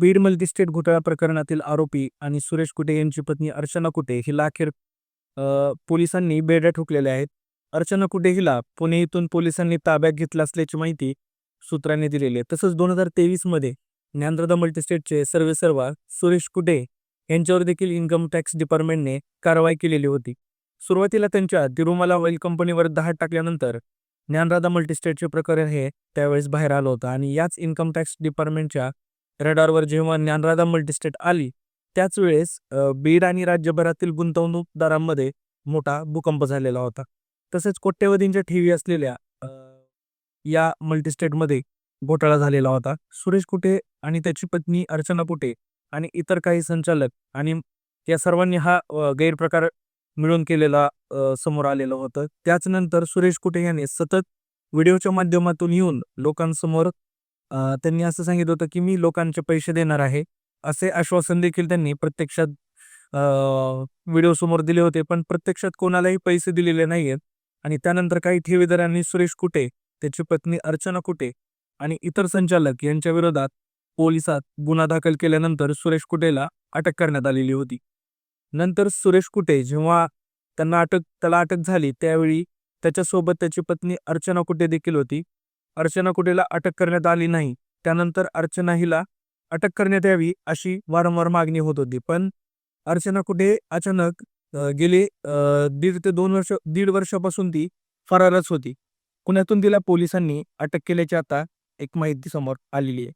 Beed multi-state घोटाळा प्रकरणातील आरोपी आणि सुरेश कुटे यांची पत्नी अर्चना कुटे हिला अखेर पोलिसांनी बेड्या ठोकलेल्या आहेत. अर्चना कुटे हिला पुणे इथून पोलिसांनी ताब्यात घेतलं असल्याची माहिती सूत्रांनी दिलेली आहे. तसंच दोन हजार तेवीसमध्ये ज्ञानदादा मल्टीस्टेटचे सर्वे सर्वा सुरेश कुटे यांच्यावर देखील इन्कम टॅक्स डिपार्टमेंटने कारवाई केलेली होती. सुरुवातीला त्यांच्या तिरुमाला ऑइल कंपनीवर दहा टाकल्यानंतर ज्ञानराधा मल्टीस्टेटचे प्रकरण हे त्यावेळेस बाहेर आलं होतं आणि याच इन्कम टॅक्स डिपार्टमेंटच्या रडारवर जेव्हा ज्ञानराधा मल्टीस्टेट आली त्याच वेळेस बीड आणि राज्यभरातील गुंतवणूकदारांमध्ये मोठा भूकंप झालेला होता. तसेच कोट्यवधींच्या ठेवी असलेल्या या मल्टीस्टेटमध्ये घोटाळा झालेला होता. सुरेश कुटे आणि त्याची पत्नी अर्चना कुटे आणि इतर काही संचालक आणि या सर्वांनी हा गैरप्रकार मिळून केलेला समोर आलेलं होतं. त्याच नंतर सुरेश कुटे यांनी सतत व्हिडिओच्या माध्यमातून येऊन लोकांसमोर त्यांनी असं सांगितलं होतं की मी लोकांचे पैसे देणार आहे. असे आश्वासन देखील त्यांनी प्रत्यक्षात व्हिडिओ समोर दिले होते. पण प्रत्यक्षात कोणालाही पैसे दिलेले नाही आहेत. आणि त्यानंतर काही ठेवीदारांनी सुरेश कुटे त्याची पत्नी अर्चना कुटे आणि इतर संचालक यांच्या विरोधात पोलिसात गुन्हा दाखल केल्यानंतर सुरेश कुटेला अटक करण्यात आलेली होती. नंतर सुरेश कुटे जेव्हा त्यांना अटक त्याला अटक झाली त्यावेळी त्याच्यासोबत त्याची पत्नी अर्चना कुटे देखील होती. अर्चना कुटेला अटक करण्यात आली नाही. त्यानंतर अर्चना हिला अटक करण्यात यावी अशी वारंवार मागणी होत होती. पण अर्चना कुठे अचानक गेले दीड ते दोन वर्ष दीड वर्षापासून ती फरारच होती. पुण्यातून तिला पोलिसांनी अटक केल्याची आता एक माहिती समोर आलेली आहे.